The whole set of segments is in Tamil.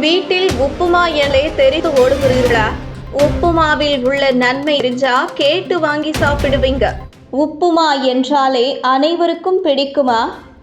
வீட்டில் உப்புமா இலையை தெரிந்து ஓடுகிறீர்களா? உப்புமாவில் உள்ள நன்மை இருந்தா கேட்டு வாங்கி சாப்பிடுவீங்க. உப்புமா என்றாலே அனைவருக்கும் பிடிக்குமா?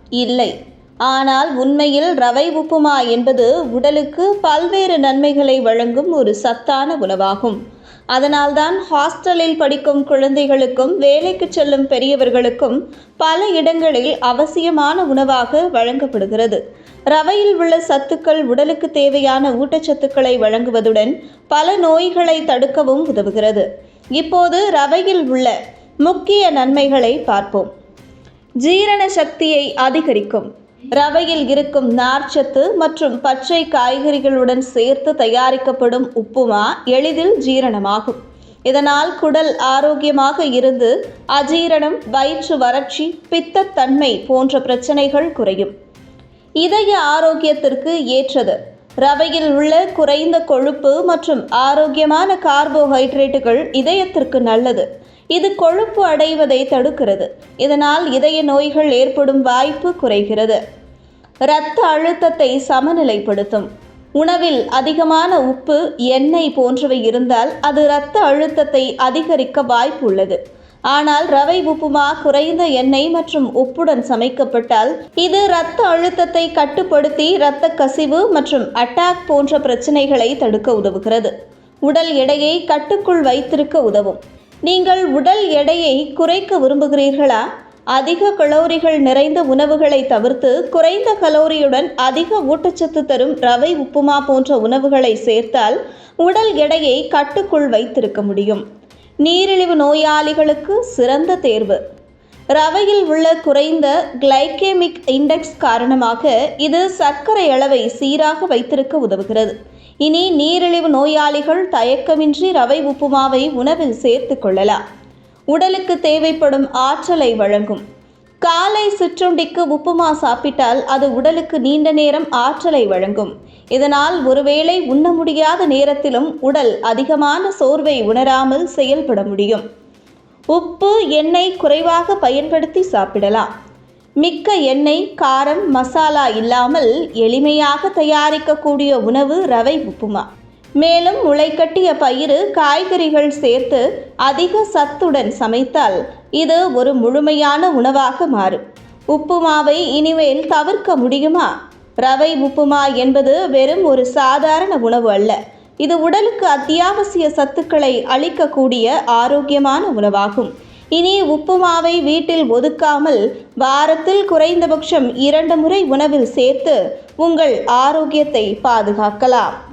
இல்லை. ஆனால் உண்மையில் ரவை உப்புமா என்பது உடலுக்கு பல்வேறு நன்மைகளை வழங்கும் ஒரு சத்தான உணவாகும். அதனால்தான் ஹாஸ்டலில் படிக்கும் குழந்தைகளுக்கும் வேலைக்கு செல்லும் பெரியவர்களுக்கும் பல இடங்களில் அவசியமான உணவாக வழங்கப்படுகிறது. ரவையில் உள்ள சத்துக்கள் உடலுக்கு தேவையான ஊட்டச்சத்துக்களை வழங்குவதுடன் பல நோய்களை தடுக்கவும் உதவுகிறது. இப்போது ரவையில் உள்ள முக்கிய நன்மைகளை பார்ப்போம். ஜீரண சக்தியை அதிகரிக்கும். ரவையில் இருக்கும் நார்ச்சத்து மற்றும் பச்சை காய்கறிகளுடன் சேர்த்து தயாரிக்கப்படும் உப்புமா எளிதில் ஜீரணமாகும். இதனால் குடல் ஆரோக்கியமாக இருந்து அஜீரணம் வயிற்று வறட்சி பித்தத்தன்மை போன்ற பிரச்சனைகள் குறையும். இதய ஆரோக்கியத்திற்கு ஏற்றது. ரவையில் உள்ள குறைந்த கொழுப்பு மற்றும் ஆரோக்கியமான கார்போஹைட்ரேட்டுகள் இதயத்திற்கு நல்லது. இது கொழுப்பு அடைவதை தடுக்கிறது. இதனால் இதய நோய்கள் ஏற்படும் வாய்ப்பு குறைகிறது. இரத்த அழுத்தத்தை சமநிலைப்படுத்தும். உணவில் அதிகமான உப்பு எண்ணெய் போன்றவை இருந்தால் அது இரத்த அழுத்தத்தை அதிகரிக்க வாய்ப்பு உள்ளது ஆனால் ரவை உப்புமா குறைந்த எண்ணெய் மற்றும் உப்புடன் சமைக்கப்பட்டால் இது இரத்த அழுத்தத்தை கட்டுப்படுத்தி இரத்த கசிவு மற்றும் அட்டாக் போன்ற பிரச்சனைகளை தடுக்க உதவுகிறது. உடல் எடையை கட்டுக்குள் வைத்திருக்க உதவும். நீங்கள் உடல் எடையை குறைக்க விரும்புகிறீர்களா? அதிக கலோரிகள் நிறைந்த உணவுகளை தவிர்த்து குறைந்த கலோரியுடன் அதிக ஊட்டச்சத்து தரும் ரவை உப்புமா போன்ற உணவுகளை சேர்த்தால் உடல் எடையை கட்டுக்குள் வைத்திருக்க முடியும். நீரிழிவு நோயாளிகளுக்கு சிறந்த தேர்வு. ரவையில் உள்ள குறைந்த கிளைகேமிக் இண்டெக்ஸ் காரணமாக இது சர்க்கரை அளவை சீராக வைத்திருக்க உதவுகிறது. இனி நீரிழிவு நோயாளிகள் தயக்கமின்றி ரவை உப்புமாவை உணவில் சேர்த்து கொள்ளலாம். உடலுக்கு தேவைப்படும் ஆற்றலை வழங்கும். காலை சிற்றுண்டிக்கு உப்புமா சாப்பிட்டால் அது உடலுக்கு நீண்ட நேரம் ஆற்றலை வழங்கும். இதனால் ஒருவேளை உண்ண முடியாத நேரத்திலும் உடல் அதிகமான சோர்வை உணராமல் செயல்பட முடியும். உப்பு எண்ணெய் குறைவாக பயன்படுத்தி சாப்பிடலாம். மிக்க எண்ணெய் காரம் மசாலா இல்லாமல் எளிமையாக தயாரிக்கக்கூடிய உணவு ரவை உப்புமா. மேலும் முளைக்கட்டிய பயிறு காய்கறிகள் சேர்த்து அதிக சத்துடன் சமைத்தால் இது ஒரு முழுமையான உணவாக மாறும். உப்புமாவை இனிமேல் தவிர்க்க முடியுமா? ரவை உப்புமா என்பது வெறும் ஒரு சாதாரண உணவு அல்ல. இது உடலுக்கு அத்தியாவசிய சத்துக்களை அளிக்கக்கூடிய ஆரோக்கியமான உணவாகும். இனி உப்புமாவை வீட்டில் ஒதுக்காமல் வாரத்தில் குறைந்தபட்சம் இரண்டு முறை உணவில் சேர்த்து உங்கள் ஆரோக்கியத்தை பாதுகாக்கலாம்.